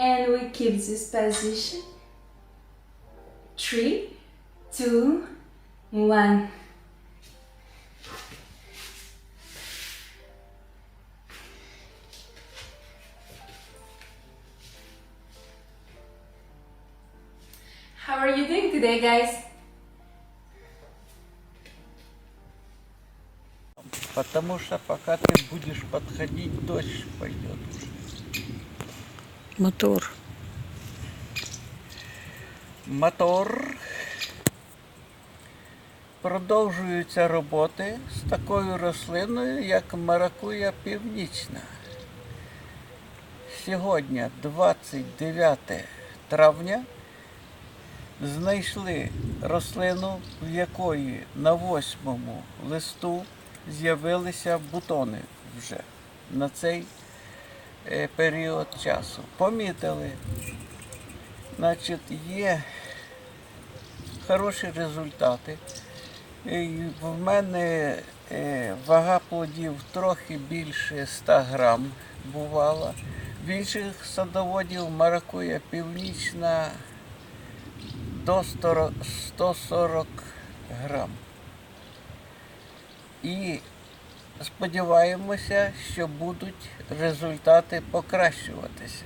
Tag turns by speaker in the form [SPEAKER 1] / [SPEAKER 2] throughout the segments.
[SPEAKER 1] And we keep this position. Three, two, one. How are you doing today, guys?
[SPEAKER 2] Потому что пока ты будешь подходить, дождь пойдет.
[SPEAKER 3] Мотор.
[SPEAKER 2] Мотор. Продовжуються роботи з такою рослиною, як маракуя північна. Сьогодні, 29 травня, знайшли рослину, в якої на восьмому листу з'явилися бутони вже на цей період часу. Помітили, значить, є хороші результати. І В мене е, вага плодів трохи більше 100 грам бувала. В інших садоводів маракуя північна до 140 грам. І сподіваємося, що будуть результати покращуватися.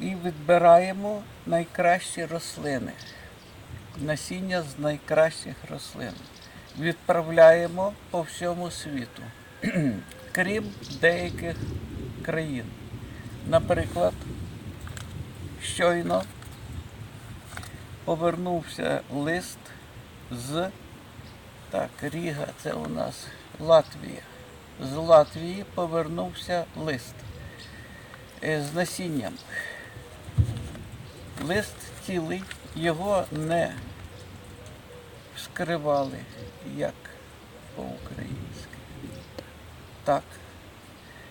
[SPEAKER 2] І відбираємо найкращі рослини, насіння з найкращих рослин. Відправляємо по всьому світу, крім деяких країн. Наприклад, щойно повернувся лист з так, Ріга, це у нас Латвія. З Латвії повернувся лист е, з насінням. Лист цілий, його не скривали, як по-українськи. Так.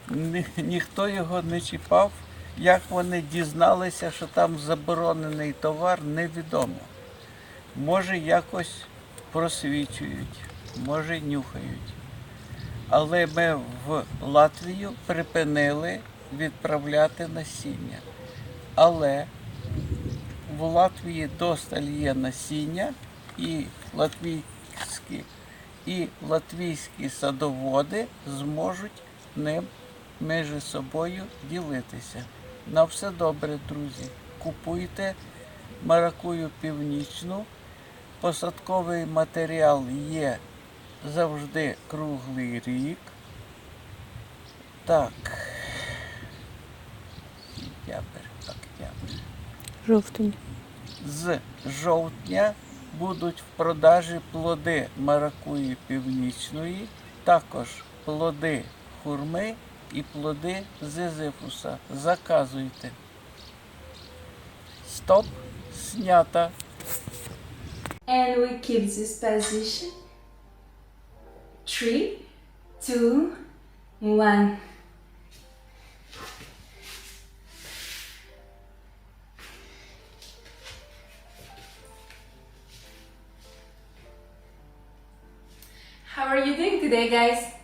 [SPEAKER 2] Ні, ніхто його не чіпав. Як вони дізналися, що там заборонений товар, невідомо. Може, якось просвічують, може нюхають. Але ми в Латвію припинили відправляти насіння. Але в Латвії досталь є насіння і латвійські, і латвійські садоводи зможуть ним між собою ділитися. На все добре, друзі. Купуйте маракую північну. Посадковий матеріал є завжди круглий рік. Так. Сентябрь, октябрь.
[SPEAKER 3] Жовтень.
[SPEAKER 2] З жовтня будуть в продажі плоди маракуї північної, також плоди хурми і плоди зизифуса. Заказуйте. Стоп, снято.
[SPEAKER 1] And we keep this position. Three, two, one. How are you doing today, guys?